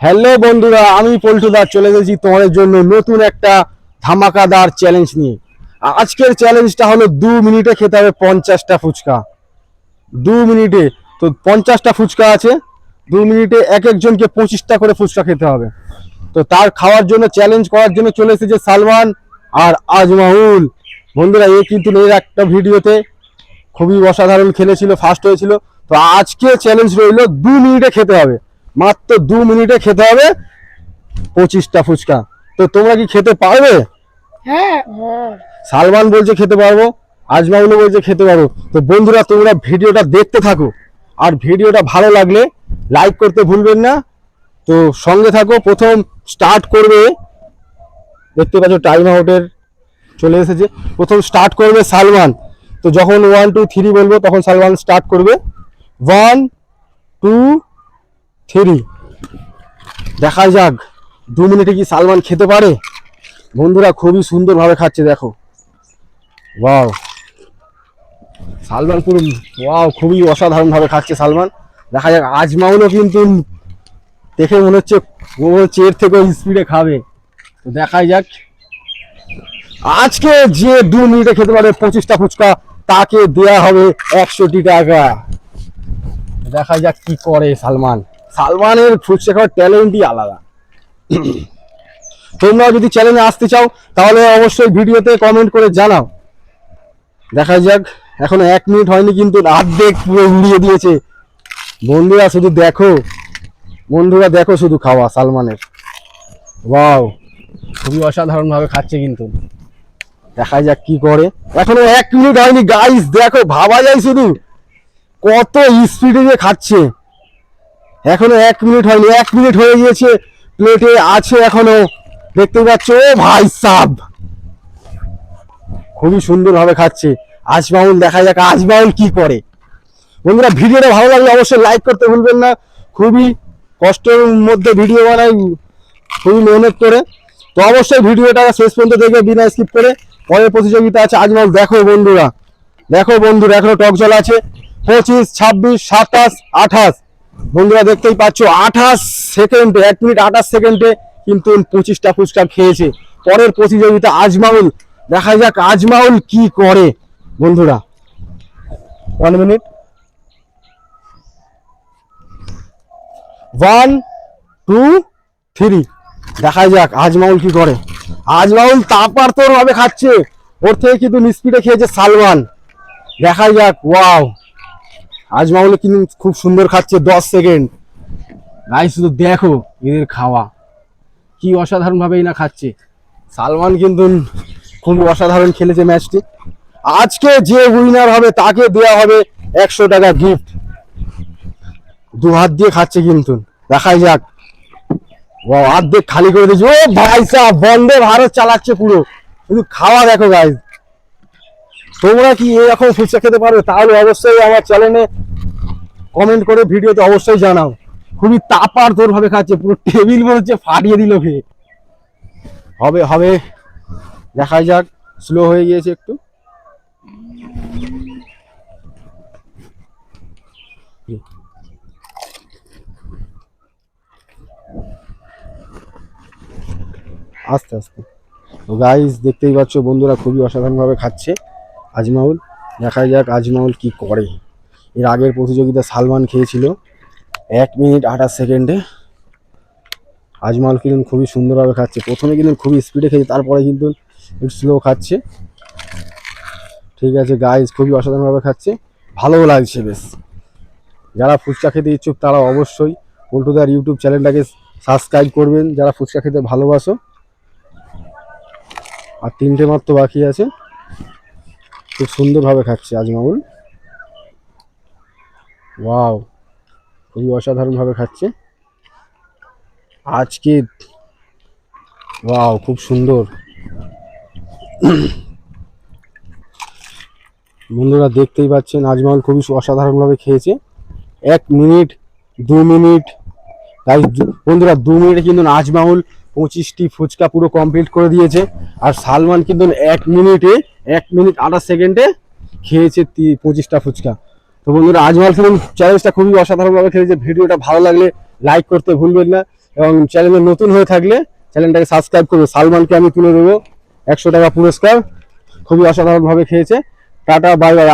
Hello বন্ধুরা, আমি পল্টুদা চলে গেছি তোমাদের জন্য নতুন একটা ধামাকাদার চ্যালেঞ্জ নিয়ে। আজকের চ্যালেঞ্জটা হলো দু মিনিটে খেতে হবে পঞ্চাশটা ফুচকা। দু মিনিটে, তো পঞ্চাশটা ফুচকা আছে, দু মিনিটে এক একজনকে পঁচিশটা করে ফুচকা খেতে হবে। তো তার খাওয়ার জন্য চ্যালেঞ্জ করার জন্য চলে এসেছে সালমান আর আজমাউল বন্ধুরা, এ কিন্তু এর একটা ভিডিওতে খুবই অসাধারণ খেলেছিল ফার্স্ট হয়েছিল। তো আজকে চ্যালেঞ্জ রইল দু মিনিটে খেতে হবে। মাত্র দু মিনিটে খেতে হবে পঁচিশটা ফুচকা। তো তোমরা কি খেতে পারবে? হ্যাঁ। সালমান বলছে খেতে পারব আজমাউলও বলছে খেতে পারব। তো বন্ধুরা তোমরা ভিডিওটা দেখতে থাকো। আর ভিডিওটা ভালো লাগলে লাইক করতে ভুলবেন না। তো সঙ্গে থাকো প্রথম স্টার্ট করবে দেখতে পাচ্ছ টাইম আউটের চলে এসেছে। প্রথম স্টার্ট করবে সালমান। তো যখন ওয়ান টু থ্রি বলব তখন সালমান স্টার্ট করবে। One two three. দেখা যাক, দু মিনিটে কি সালমান খেতে পারে? বন্ধুরা খুবই সুন্দরভাবে খাচ্ছে, দেখো। ওয়াও। সালমান পুরো, ওয়াও, খুবই অসাধারণ ভাবে খাচ্ছে সালমান। দেখা যাক, আজমাউলও কিন্তু দেখে মনে হচ্ছে ও চের থেকে স্পিডে খাবে। তো দেখাই যাক। আজকে যে দু মিনিটে খেতে পারে পঁচিশটা ফুচকা, তাকে দেয়া হবে একশোটি টাকা। দেখা যাক কি করে সালমান। সালমানের ফুচকা খাওয়ার ট্যালেন্টই আলাদা। তোমরা যদি চ্যানেলে আসতে চাও, তাহলে অবশ্যই ভিডিওতে কমেন্ট করে জানাও। দেখা যাক, এখনও এক মিনিট হয়নি কিন্তু অর্ধেক পুরো উড়িয়ে দিয়েছে। বন্ধুরা, শুধু দেখো। বন্ধুরা, দেখো শুধু খাওয়া সালমানের। ওয়াও খুবই অসাধারণভাবে খাচ্ছে কিন্তু। দেখা যাক কি করে। এখনও এক মিনিট হয়নি গাইস দেখো, ভাবা যায় শুধু। কত স্পিডে যে খাচ্ছে। এখনও এক মিনিট হয়নি, এক মিনিট হয়ে গিয়েছে প্লেটে আছে এখনও। দেখতে পাচ্ছ, ও ভাই সাব। খুবই সুন্দর ভাবে খাচ্ছে। আজমাউল, দেখা যাক আজমাউল কি করে। বন্ধুরা, ভিডিওটা ভালো লাগলে অবশ্যই লাইক করতে ভুলবেন না। খুবই কষ্টের মধ্যে ভিডিও বানাই, খুবই মেহনত করে। তো অবশ্যই ভিডিওটা শেষ পর্যন্ত দেখে বিনা স্কিপ করে। পরের প্রতিযোগিতা আছে, আজমাউল, দেখো বন্ধুরা। দেখো বন্ধুরা, এখনও টক জল আছে। পঁচিশ, ছাব্বিশ, সাতাশ, আঠাশ। বন্ধুরা দেখতেই পাচ্ছ, আঠাশ সেকেন্ডে, এক মিনিট আঠাশ সেকেন্ডে কিন্তু পঁচিশটা ফুচকা খেয়েছে। পরের প্রতিযোগিতা আজমাউল। দেখা যাক আজমাউল কি করে, বন্ধুরা। One minute one two three দেখা যাক আজমাউল কি করে। আজমাউল তাপার তোর ভাবে খাচ্ছে। ওর থেকে কিন্তু নিস্পিডে খেয়েছে সালমান। দেখা যাক ওয়াও আজমাউল কিন্তু খুব সুন্দর খাচ্ছে দশ সেকেন্ড গাই শুধু দেখো এদের খাওয়া। কি অসাধারণ ভাবেই না খাচ্ছে। সালমান কিন্তু খুব অসাধারণ খেলেছে ম্যাচটি আজকে যে উইনার হবে তাকে দেওয়া হবে একশো টাকা গিফট দু হাত দিয়ে খাচ্ছে কিন্তু। দেখাই যাক। ও অর্ধেক খালি করে দিয়েছে। ও ভাই সাহ বন্দে ভারত চালাচ্ছে পুরো। কিন্তু খাওয়া দেখো গাইজ তোমরা কি এরকম ফুচকা খেতে পারবে? তাহলে অবশ্যই আমার চ্যানেলে কমেন্ট করে ভিডিওতে অবশ্যই জানাও। খুবই তাপার ভাবে খাচ্ছে, পুরো টেবিল মনে হচ্ছে ফাটিয়ে দিল খেয়ে। হবে হবে। দেখা যাক স্লো হয়ে গিয়েছে একটু। আস্তে আস্তে। গাইস দেখতেই পাচ্ছ বন্ধুরা খুবই অসাধারণভাবে খাচ্ছে। আজমাউল। দেখা যাক আজমাউল কি করে। এর আগের প্রতিযোগিতা সালমান খেয়েছিল। এক মিনিট আঠাশ সেকেন্ডে। আজমাউল কিন্তু খুবই সুন্দরভাবে খাচ্ছে। প্রথমে কিন্তু খুবই স্পিডে খেয়েছে, তারপরে কিন্তু একটু স্লো খাচ্ছে। ঠিক আছে গাইস খুবই অসাধারণভাবে খাচ্ছে। ভালোও লাগছে বেশ। যারা ফুচকা খেতে ইচ্ছুক তারা অবশ্যই পল্টুদার ইউটিউব চ্যানেলটাকে সাবস্ক্রাইব করবেন। যারা ফুচকা খেতে ভালোবাসো। আর তিনটে মাত্র বাকি আছে। খুব সুন্দরভাবে খাচ্ছে আজমাউল। ওয়াও, খুবই অসাধারণভাবে খাচ্ছে। আজকে, ওয়াও, খুব সুন্দর। বন্ধুরা দেখতেই পাচ্ছেন, আজমাউল খুবই অসাধারণভাবে খেয়েছে। এক মিনিট, দু মিনিট, তাই বন্ধুরা, দু মিনিটে কিন্তু আজমাউল পঁচিশটি ফুচকা পুরো কমপ্লিট করে দিয়েছে। আর সালমান কিন্তু এক মিনিটে, এক মিনিট আঠাশ সেকেন্ডে খেয়েছে পঁচিশটা ফুচকা। তো বন্ধুরা আজমাল কিন্তু চ্যালেঞ্জটা খুবই অসাধারণভাবে খেলেছে। ভিডিওটা ভালো লাগলে লাইক করতে ভুলবেন না। এবং চ্যানেলে নতুন হয়ে থাকলে চ্যানেলটাকে সাবস্ক্রাইব করবে। সালমানকে আমি তুলে দেবো। একশো টাকা পুরস্কার। খুবই অসাধারণভাবে খেয়েছে। Tata bye bye